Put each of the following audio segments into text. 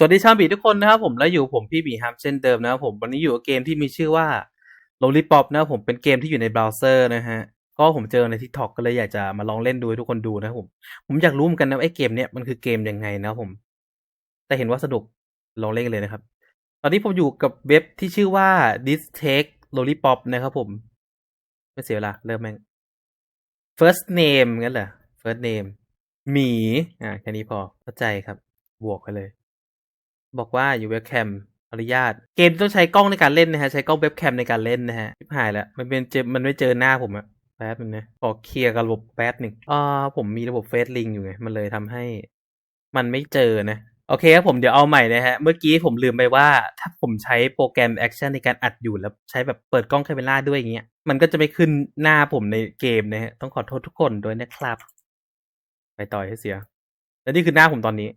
สวัสดีชาวบีทุกคนนะครับผมและอยู่ผมพี่บีฮับเช่นเดิมนะครับผมวันนี้อยู่กับเกมที่มีชื่อว่า Lollipop นะครับผมเป็นเกมที่อยู่ในเบราว์เซอร์นะฮะก็ผมเจอใน TikTok ก็เลยอยากจะมาลองเล่นดูให้ทุกคนดูนะครับผม ผมอยากรู้เหมือนกันนะไอ้เกมเนี้ยมันคือเกมยังไงนะครับผม แต่เห็นว่าสนุกลองเล่นกันเลยนะครับ ตอนนี้ผมอยู่กับเว็บที่ชื่อว่า This Take Lollipop นะครับผม ไม่เสียเวลาเริ่มแม่ง first name งั้นเหรอ first name หมีอ่าแค่นี้พอเข้าใจครับ บวกไปเลย บอกว่าอยู่เว็บแคมอนุญาต เกมต้องใช้กล้องในการเล่นนะฮะ ใช้กล้องเว็บแคมในการเล่นนะฮะชิบหายแล้ว มันเป็นเจมันไม่เจอหน้าผมอะแป๊บนึงนะขอเคลียร์กับระบบแป๊บหนึ่งอ่าผมมีระบบเฟซลิงอยู่ไง มันเลยทำให้ มันไม่เจอนะ โอเคครับผมเดี๋ยวเอาใหม่นะฮะ เมื่อกี้ผมลืมไปว่า ถ้าผมใช้โปรแกรมแอคชั่นในการอัดอยู่แล้วใช้แบบเปิดกล้องคาเมล่าด้วยอย่างเงี้ย มันก็จะไม่ขึ้นหน้าผมในเกมนะฮะ ต้องขอโทษทุกคนด้วยนะครับ ไปต่อยให้เสีย และนี่คือหน้าผมตอนนี้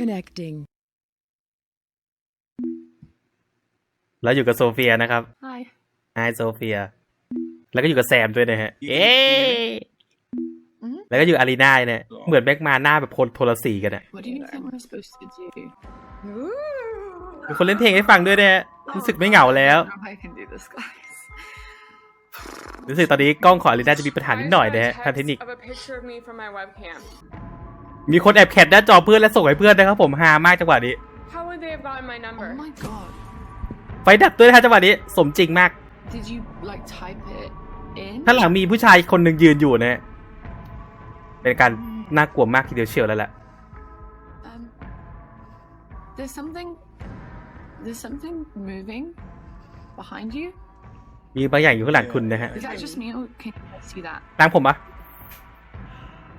Connecting. แล้วอยู่กับโซเฟียนะครับ Hi. ไฮโซเฟีย แล้วก็อยู่กับแซมด้วยนะฮะ เอ๊อืมแล้วก็อยู่อารีนาเนี่ย เหมือนแบ็กมาหน้าแบบคนโทรสีกันอะ What do you think we're supposed to do? มีคนเล่นเพลงให้ฟังด้วยนะฮะรู้สึกไม่เหงาแล้ว I don't know if I can do this, guys. รู้สึกตอนนี้กล้องของอารีนาจะมีปัญหานิดหน่อยนะฮะทางเทคนิค มีคนแอบแคปหน้าจอเพื่อนและส่งให้เพื่อนนะครับผมฮามากจังหวะนี้ How would they have gotten my number? Oh my god. ไฟดับด้วยนะฮะจังหวะนี้สมจริงมาก Did you like type it in? ข้างหลังมีผู้ชายคนหนึ่งยืนอยู่นะฮะเป็นการน่ากลัวมากทีเดียวเชียวแล้วแหละ Um, there's something. There's something moving behind you. มีบางอย่างอยู่ข้างหลังคุณนะฮะ Is that just me or can you guys see that? หลังผมปะ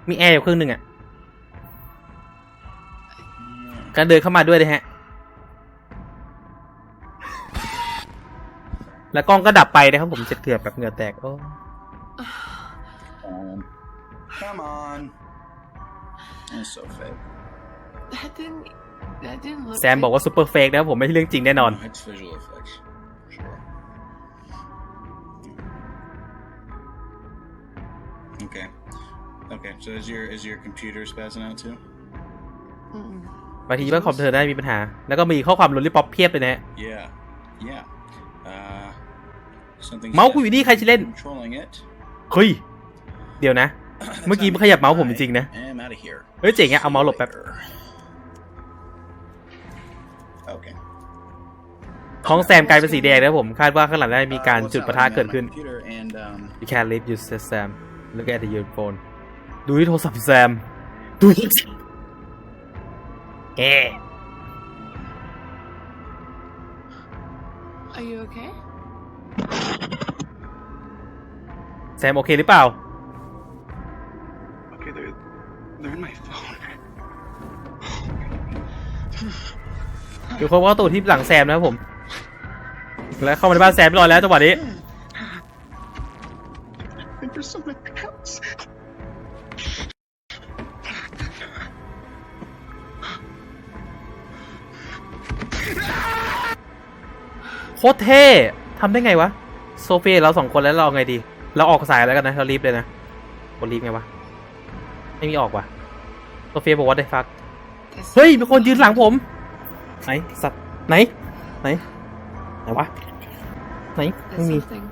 มีแอร์อยู่ครึ่งหนึ่งอะ การเดินเข้ามาด้วยนะฮะ แล้วกล้องก็ดับไปนะครับผมเจ็ดเกือบแบบเหงื่อแตกโอ้ Um, come on. That's so fake. That didn't. That didn't look. แซมบอกว่าซูเปอร์เฟกนะครับผมไม่ใช่เรื่องจริงแน่นอน No, it's visual effects. for Sure. Okay. Okay. So is your is your computer spazzing out too? Mm-mm. บางทีว่าคอมพิวเตอร์ได้มีปัญหา แล้วก็มีข้อความลลิปป๊อปเพียบเลยนะฮะ Yeah. Yeah. Uh, something. เมาส์กูอยู่นี่ใครจะเล่น Controlling it. เฮ้ย เดี๋ยวนะ เมื่อกี้มันขยับเมาส์ผมจริงๆนะ I am out of here. เฮ้ยเจ๋งอะเอาเมาส์หลบแป๊บ Later. Okay. ท้องแซมกลายเป็นสีแดงนะครับผม คาดว่าข้างหลังได้มีการ Uh, what's จุด up? ปะทะ I'm at เกิด my ขึ้น computer and um, You can't leave you said Sam Look at your phone ดูที่โทรศัพท์แซม ดูที่ เอ๊ะ Are you okay? แซมโอเคหรือเปล่า Okay, they're they're in my phone. เดี๋ยวเขาว่าตัวที่หลังแซมนะครับผม แล้วเข้ามาในบ้านแซมเรียบร้อยแล้วจังหวะนี้ I think there's something else. โตรเท่ทำได้ไงวะ โซเฟียเราสองคนแล้วเราไงดี เราออกสายแล้วกันนะ เรารีบเลยนะกดรีบไงวะ ไม่มีออกว่ะ โซเฟียบอกว่าได้ฟัก เฮ้ย มีคนยืนหลังผม ไหน สัตว์ ไหน ไหน ไหนวะ ไหน ไม่มี something.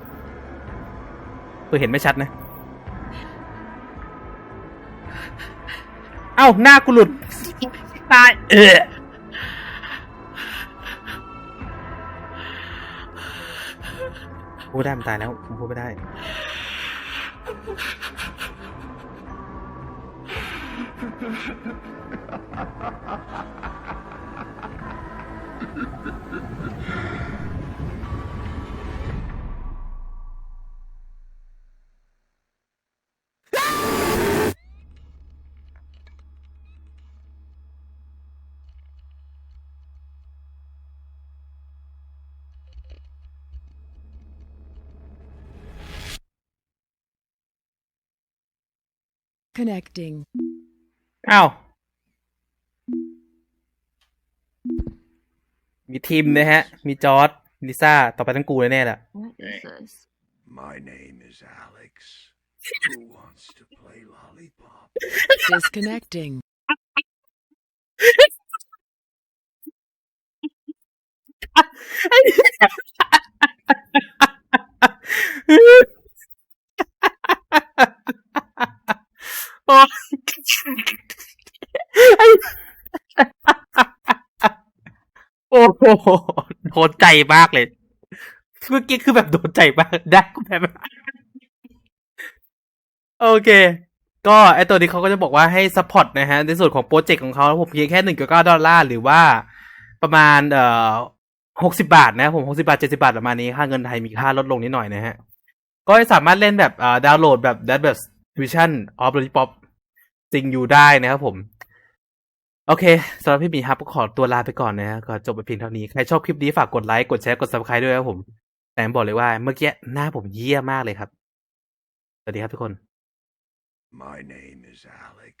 เพื่อเห็นไม่ชัดนะ เอ้า หน้ากูหลุดตาย เออ พูดได้มันตายแล้วผมพูดไม่ได้ Connecting. อ้าวมีทีมนะฮะ มีจอร์ดลิซ่า ต่อไปทั้งกูแน่ๆแหละ What Okay. is this? My name is Alex. Who wants to play lollipop? Disconnecting. โอ้โหโดนใจมากเลยเมื่อกี้คือแบบโดนใจมากได้กูแบบโอเค ก็ไอตัวนี้เขาก็จะบอกว่าให้ซัพพอร์ตนะฮะ ในส่วนของโปรเจกต์ของเขาผมเพียงแค่หนึ่งดเก้าดอลลาร์ หรือว่าประมาณเอ่อหกสิบาทนะผมหกสิบาทเจ็ดสิบาทประมาณนี้ ค่าเงินไทยมีค่าลดลงนิดหน่อยนะฮะ ก็สามารถเล่นแบบอ่าดาวน์โหลดแบบแบบวิชั่นออฟลอริปอปจริงอยู่ได้นะครับผม โอเคสำหรับพี่หมีครับก็ขอตัวลาไปก่อนนะฮะก็จบไปเพียงเท่านี้ ใครชอบคลิปนี้ฝากกดไลค์ กดแชร์ กด subscribe ด้วยนะครับผม แต่บอกเลยว่าเมื่อกี้หน้าผมเยี่ยมากเลยครับ สวัสดีครับทุกคน My name is Alex.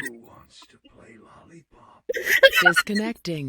Who wants to play lollipop? Disconnecting.